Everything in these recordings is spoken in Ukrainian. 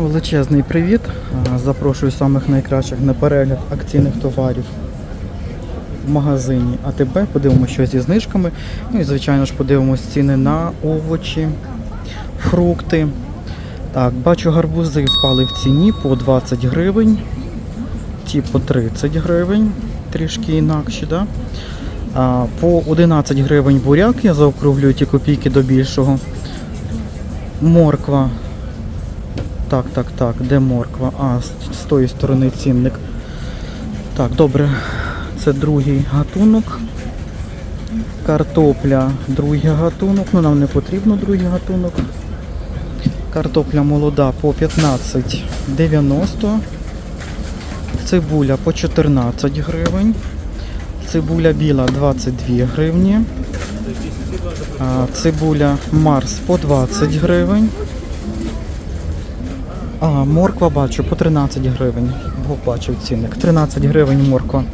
величезний привіт. Запрошую самих найкращих на перегляд акційних товарів в магазині АТБ. Подивимося, що зі знижками. Ну і звичайно ж подивимось ціни на овочі, фрукти. Так, бачу, гарбузи впали в ціні по 20 гривень, ті по 30 гривень, трішки інакші, да? А, по 11 гривень буряк, я заокруглюю ті копійки до більшого. Морква. Так, так, так, де морква? А, з, з тої сторони цінник. Так, добре. Це другий гатунок. Картопля, другий гатунок. Ну, нам не потрібно другий гатунок. Картопля молода по 15,90. Цибуля по 14 гривень. Цибуля біла 22 гривні. Цибуля Марс по 20 гривень. А, морква бачу по 13 гривень. Бо бачив цінник. 13 гривень морква.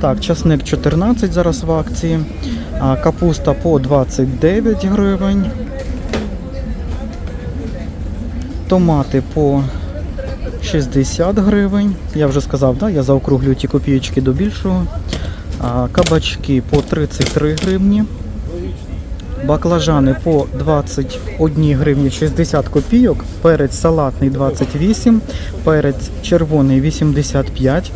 Так, часник 14 зараз в акції. А, капуста по 29 гривень. Томати по 60 гривень. Я вже сказав, да? я заокруглюю ті копійки до більшого. А, кабачки по 33 гривні. Баклажани по 21 гривні 60 копійок, перець салатний 28, перець червоний 85,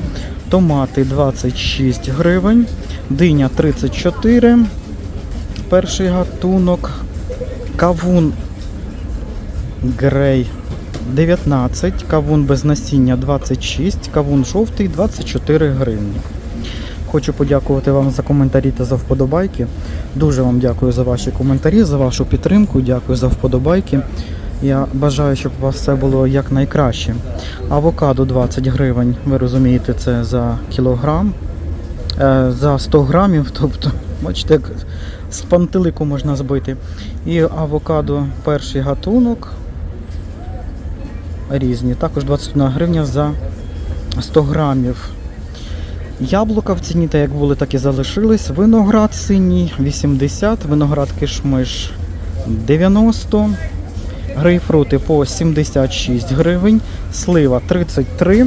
томати 26 гривень, диня 34, перший гатунок, кавун грей 19, кавун без насіння 26, кавун жовтий 24 гривні. Хочу подякувати вам за коментарі та за вподобайки. Дуже вам дякую за ваші коментарі, за вашу підтримку. Дякую за вподобайки. Я бажаю, щоб у вас все було якнайкраще. Авокадо 20 гривень, ви розумієте, це за кілограм. Е, За 100 грамів, тобто, бачите, як з пантелику можна збити. І авокадо перший гатунок. Різні. Також 21 гривня за 100 грамів. Яблука в ціні, так як були, так і залишились. Виноград синій 80, виноград кишмиш 90, грейпфрути по 76 гривень, слива 33,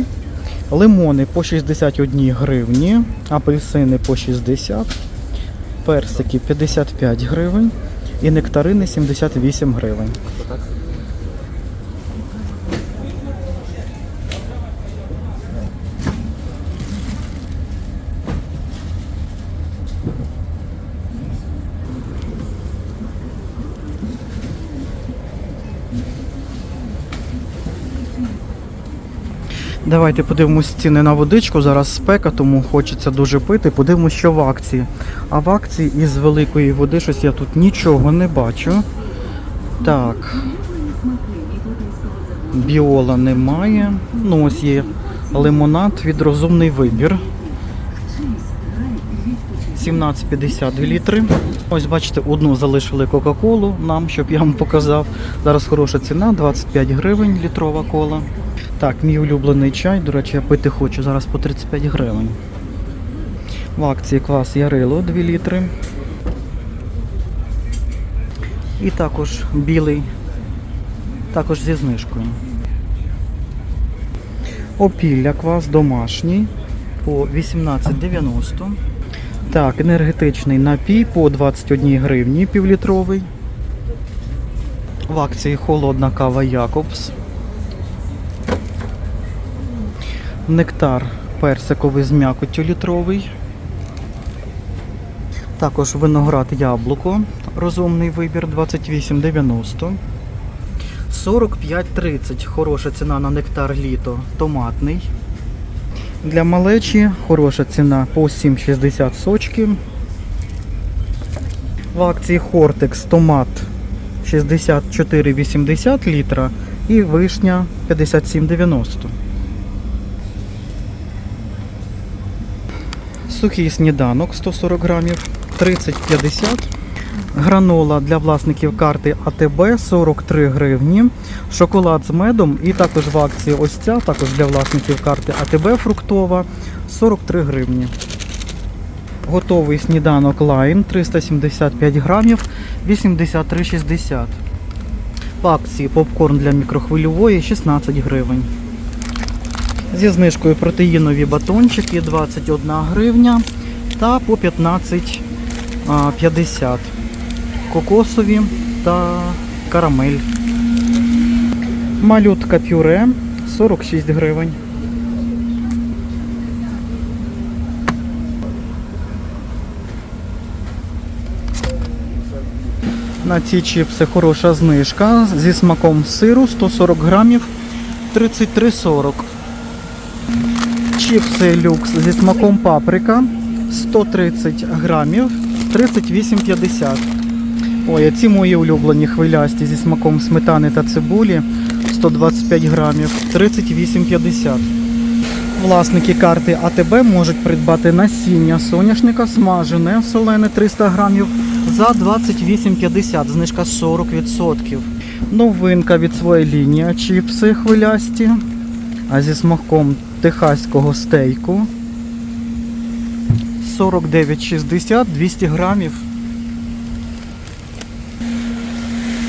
лимони по 61 гривні, апельсини по 60, персики 55 гривень і нектарини 78 гривень. Давайте подивимось ціни на водичку. Зараз спека, тому хочеться дуже пити. Подивимось, що в акції. А в акції із великої води щось я тут нічого не бачу. Так. Біола немає. Ну ось є лимонад від розумний вибір. 17,50 літри. Ось бачите, одну залишили Кока-Колу нам, щоб я вам показав. Зараз хороша ціна, 25 гривень літрова кола. Так, мій улюблений чай, до речі, я пити хочу зараз по 35 гривень. В акції квас Ярило 2 літри. І також білий, також зі знижкою. Опілля квас домашній по 18,90. Так, енергетичний напій по 21 гривні півлітровий. В акції холодна кава Якобс. Нектар персиковий з м'якоттю літровий. Також виноград яблуко. Розумний вибір 28,90. 45,30. Хороша ціна на нектар літо. Томатний. Для малечі хороша ціна по 7,60 сочки. В акції Хортекс томат 64,80 літра і вишня 57,90. Сухий сніданок 140 грамів 30,50. Гранола для власників карти АТБ 43 гривні. Шоколад з медом і також в акції ось ця, також для власників карти АТБ фруктова 43 гривні. Готовий сніданок Лайн 375 грамів 83,60. В акції попкорн для мікрохвильової 16 гривень. Зі знижкою протеїнові батончики 21 гривня та по 15,50. Кокосові та карамель. Малютка пюре 46 гривень. На ці чіпси хороша знижка зі смаком сиру 140 грамів 33,40. Чіпси люкс зі смаком паприка 130 грамів 38,50. Ой, а ці мої улюблені хвилясті зі смаком сметани та цибулі 125 грамів 38,50. Власники карти АТБ можуть придбати насіння соняшника смажене солене 300 грамів за 28,50, знижка 40%. Новинка від своєї лінії чіпси хвилясті, а зі смаком техаського стейку 49,60 200 грамів.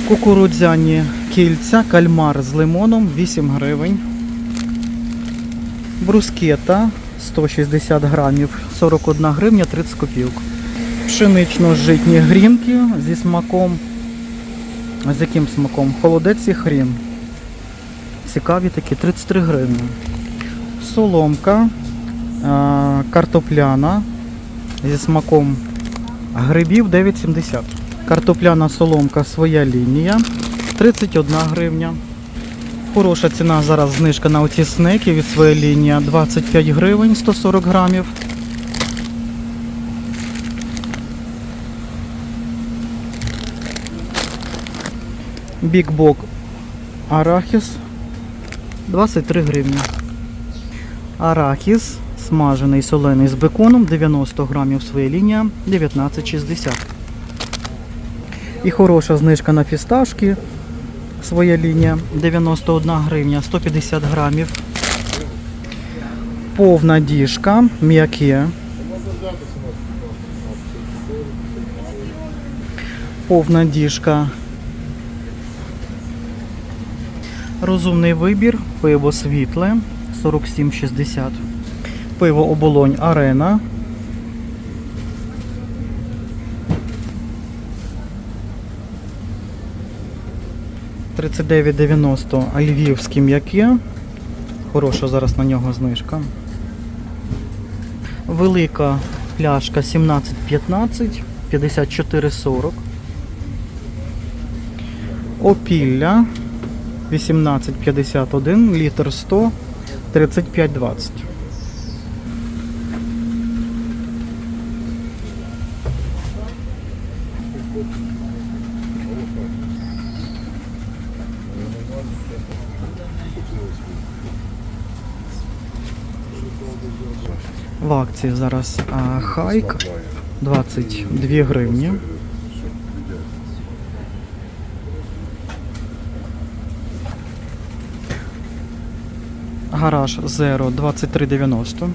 Кукурудзяні кільця, кальмар з лимоном 8 гривень. Брускета 160 грамів 41 гривня 30 копійок. Пшенично-житні грінки зі смаком. З яким смаком? Холодець і хрін. Цікаві такі 33 гривні. Соломка картопляна зі смаком грибів 9,70. Картопляна соломка своя лінія 31 гривня. Хороша ціна зараз знижка на оці снеки від своєї лінії 25 гривень 140 грамів. Бікбок арахіс 23 гривні. Арахіс смажений солений з беконом 90 грамів своя лінія 19,60. І хороша знижка на фісташки. Своя лінія 91 гривня 150 грамів. Повна діжка, м'яке. Повна діжка. Розумний вибір, пиво світле 47,60. Пиво оболонь арена. $39,90 а львівське м'яке. Хороша зараз на нього знижка. Велика пляшка 17,15, 54,40. Опілля 18,51, літр 100, 35,20. В акції зараз а, хайк 22 гривні. Гараж Zero 23,90.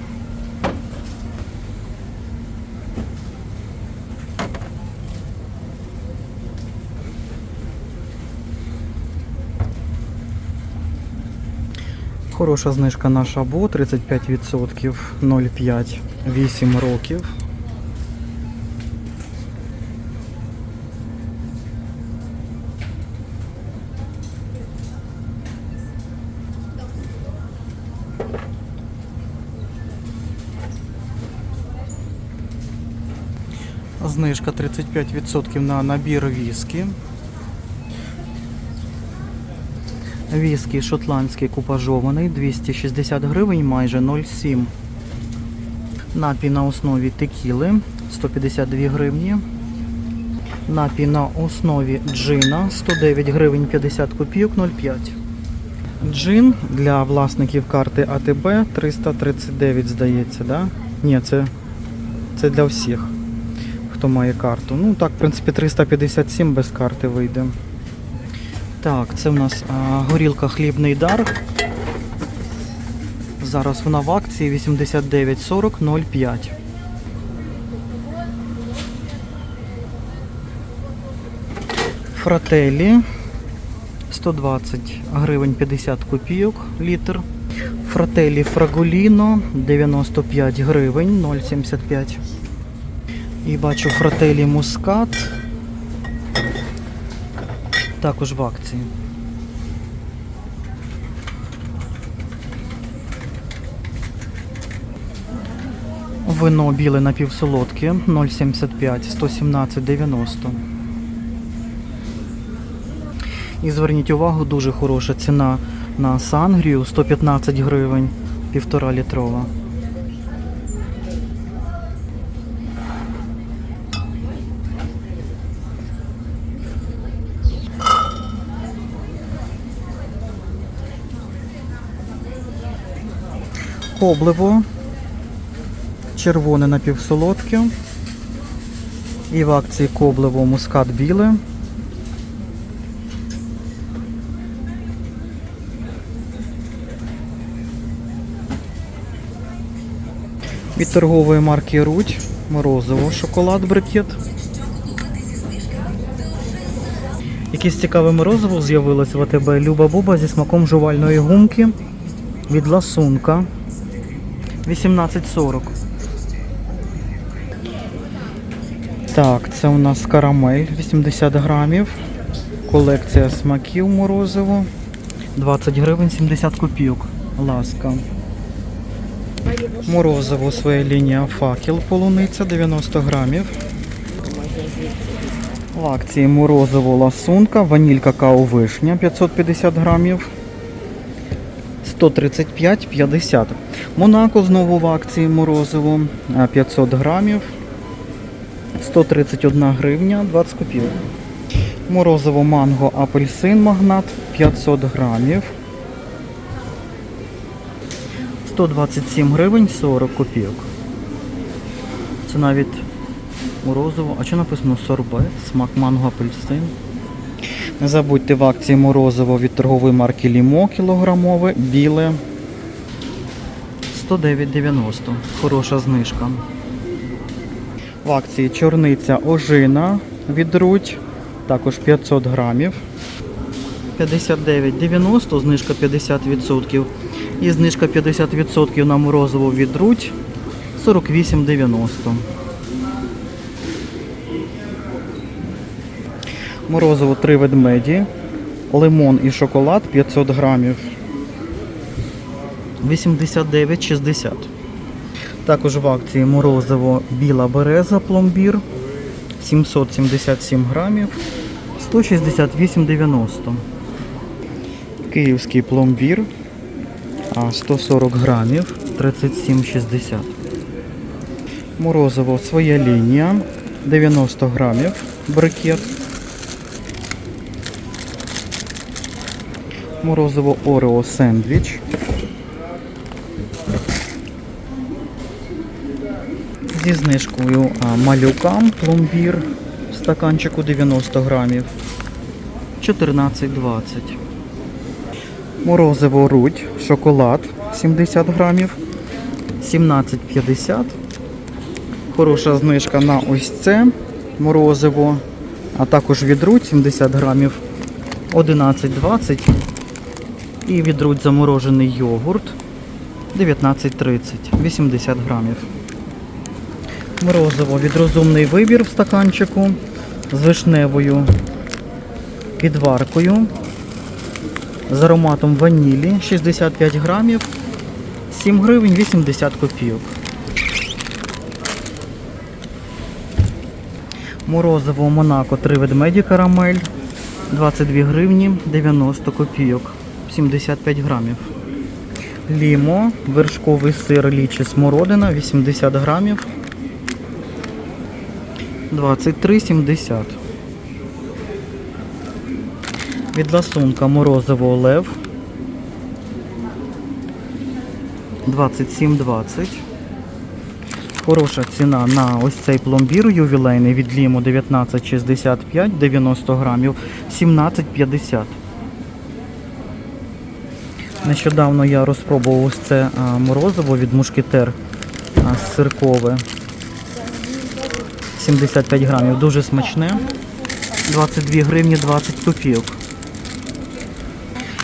Хороша знижка на шабо 35% 0,5 8 років. Знижка 35% на набір віскі. Віскі шотландський купажований 260 гривень, майже 0,7. Напій на основі текіли 152 гривні. Напій на основі джина 109 гривень 50 копійок 0,5. Джин для власників карти АТБ 339, здається, да? Ні, це, це для всіх, хто має карту. Ну так, в принципі, 357 без карти вийде. Так, це в нас а, горілка хлібний дар. Зараз вона в акції 89,40 0,5. Фрателі 120 гривень 50 копійок літр. Фрателі Фрагуліно 95 гривень 0,75. І бачу фрателі Мускат. Також в акції. Вино біле напівсолодке 0,75, 117,90. І зверніть увагу, дуже хороша ціна на сангрію 115 гривень, півтора літрова. Кобливо, червоне напівсолодке. І в акції Коблево мускат біле. Від торгової марки Рудь, морозиво, шоколад брикет. Якесь цікаве морозиво з'явилось в АТБ Люба Буба зі смаком жувальної гумки від ласунка 18,40. Так, це у нас карамель 80 грамів. Колекція смаків морозиво. 20 гривень 70 копійок. Ласка. Морозиво своя лінія факел полуниця 90 грамів. В акції морозиво ласунка, ваніль какао вишня 550 грамів. 135,50. Монако знову в акції морозиво 500 грамів. 131 гривня 20 копійок. Морозиво манго апельсин магнат 500 грамів. 127 гривень 40 копійок. Це навіть морозиво. А що написано сорбет? Смак манго апельсин. Не забудьте в акції морозиво від торгової марки Лімо кілограмове, біле 109,90. Хороша знижка. В акції чорниця ожина від Рудь, також 500 грамів. 59,90, знижка 50%. І знижка 50% на морозиво від Рудь 48,90. Морозиво 3 ведмеді, лимон і шоколад 500 грамів. 89,60. Також в акції морозиво біла береза пломбір 777 грамів 168,90. Київський пломбір 140 грамів 37,60. Морозиво своя лінія 90 грамів брикет. Морозиво Орео сендвіч. Зі знижкою малюкам пломбір в стаканчику 90 грамів 14,20. Морозиво рудь, шоколад 70 грамів 17,50. Хороша знижка на ось це морозиво, а також від рудь 70 грамів 11,20. І від рудь заморожений йогурт 19,30, 80 грамів. Морозиво від розумний вибір в стаканчику з вишневою підваркою з ароматом ванілі 65 грамів 7 гривень 80 копійок. Морозиво Монако 3 ведмеді карамель 22 гривні 90 копійок 75 грамів. Лімо, вершковий сир лічі смородина 80 грамів 23,70. Від ласунка морозиво лев 27,20. Хороша ціна на ось цей пломбір ювілейний від Лімо 19,65, 90 грамів 17,50. Нещодавно я розпробував ось це морозиво від мушкетер сиркове. 75 грамів. Дуже смачне. 22 гривні 20 копійок.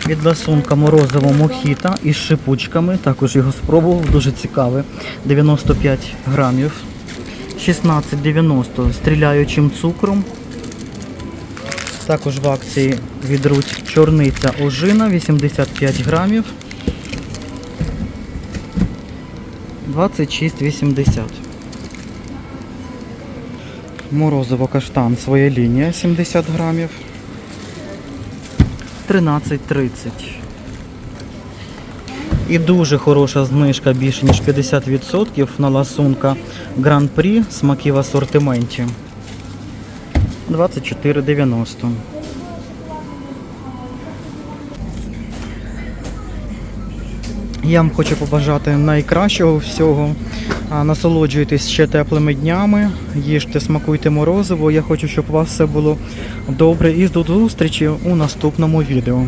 Від ласунка морозиво мохіта із шипучками. Також його спробував, дуже цікаве. 95 грамів. 16,90 стріляючим цукром. Також в акції від Руть чорниця ожина 85 грамів. 26,80. Морозиво каштан своя лінія 70 грамів. 13,30. І дуже хороша знижка більше ніж 50% на ласунка Гран-прі смаки в асортименті. 24,90. Я вам хочу побажати найкращого всього. Насолоджуйтесь ще теплими днями, їжте, смакуйте морозиво. Я хочу, щоб у вас все було добре. І до зустрічі у наступному відео.